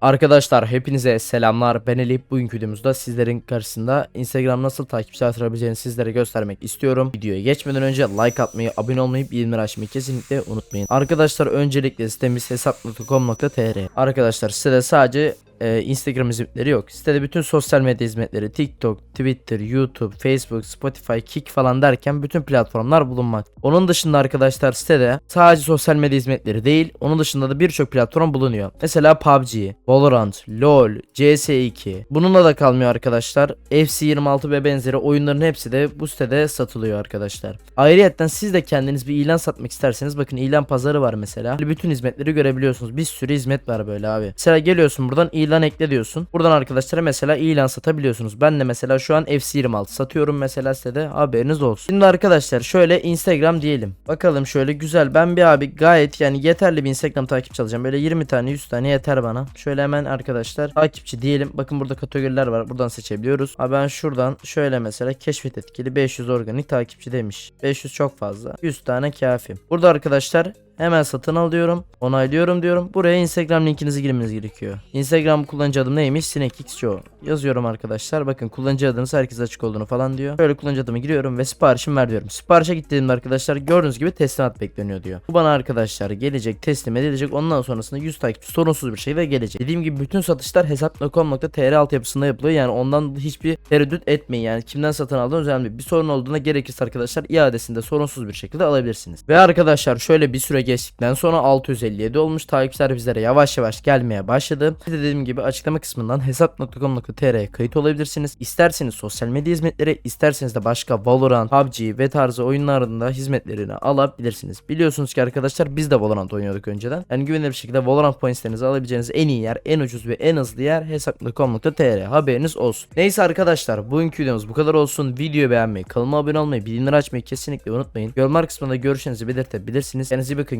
Arkadaşlar hepinize selamlar. Ben Elif. Bugünkü videomuzda sizlerin karşısında Instagram nasıl takipçi artırabileceğini sizlere göstermek istiyorum. Videoya geçmeden önce like atmayı, abone olmayı, bildirimleri açmayı kesinlikle unutmayın. Arkadaşlar öncelikle sitemiz hesap.com.tr. Arkadaşlar sitede sadece e, Instagram hizmetleri yok. Sitede bütün sosyal medya hizmetleri TikTok, Twitter, YouTube, Facebook, Spotify, Kik falan derken bütün platformlar bulunmak. Onun dışında arkadaşlar sitede sadece sosyal medya hizmetleri değil, onun dışında da birçok platform bulunuyor. Mesela PUBG, Valorant, LoL, CS2. Bununla da kalmıyor arkadaşlar. FC26 ve benzeri oyunların hepsi de bu sitede satılıyor arkadaşlar. Ayrıyeten siz de kendiniz bir ilan satmak isterseniz bakın ilan pazarı var mesela. Bütün hizmetleri görebiliyorsunuz. Bir sürü hizmet var böyle abi. Mesela geliyorsun buradan ilan ekle diyorsun. Buradan arkadaşlara mesela ilan satabiliyorsunuz. Ben de mesela şu an FC26 satıyorum mesela sitede haberiniz olsun. Şimdi arkadaşlar şöyle Instagram diyelim. Bakalım şöyle güzel. Ben bir abi gayet yani yeterli bir Instagram takipçi alacağım. Böyle 20 tane 100 tane yeter bana. Şöyle hemen arkadaşlar takipçi diyelim. Bakın burada kategoriler var. Buradan seçebiliyoruz. Abi ben şuradan şöyle mesela keşfet etkili 500 organik takipçi demiş. 500 çok fazla. 100 tane kafi. Burada arkadaşlar Hemen satın alıyorum. Onaylıyorum diyorum. Buraya Instagram linkinizi girmeniz gerekiyor. Instagram kullanıcı adım neymiş? SinekXCO. Yazıyorum arkadaşlar. Bakın kullanıcı adınız herkese açık olduğunu falan diyor. Böyle kullanıcı adımı giriyorum ve siparişimi ver diyorum. Siparişe gittiğimde arkadaşlar gördüğünüz gibi teslimat bekleniyor diyor. Bu bana arkadaşlar gelecek teslim edilecek. Ondan sonrasında 100 takipçi sorunsuz bir şekilde gelecek. Dediğim gibi bütün satışlar hesap.com.tr altyapısında yapılıyor. Yani ondan hiçbir tereddüt etmeyin. Yani kimden satın aldığınız önemli. Bir sorun olduğunda gerekirse arkadaşlar iadesinde sorunsuz bir şekilde alabilirsiniz. Ve arkadaşlar şöyle bir süre geçtikten sonra 657 olmuş. Takipçiler bizlere yavaş yavaş gelmeye başladı. Bir de dediğim gibi açıklama kısmından hesap.com.tr'ye kayıt olabilirsiniz. İsterseniz sosyal medya hizmetleri, isterseniz de başka Valorant, PUBG ve tarzı oyunlarında hizmetlerini alabilirsiniz. Biliyorsunuz ki arkadaşlar biz de Valorant oynuyorduk önceden. Yani güvenilir bir şekilde Valorant pointslerinizi alabileceğiniz en iyi yer, en ucuz ve en hızlı yer hesap.com.tr haberiniz olsun. Neyse arkadaşlar bugünkü videomuz bu kadar olsun. Videoyu beğenmeyi, kanalıma abone olmayı, bildirimleri açmayı kesinlikle unutmayın. Yorumlar kısmında görüşlerinizi belirtebilirsiniz. Kendinize iyi bakın.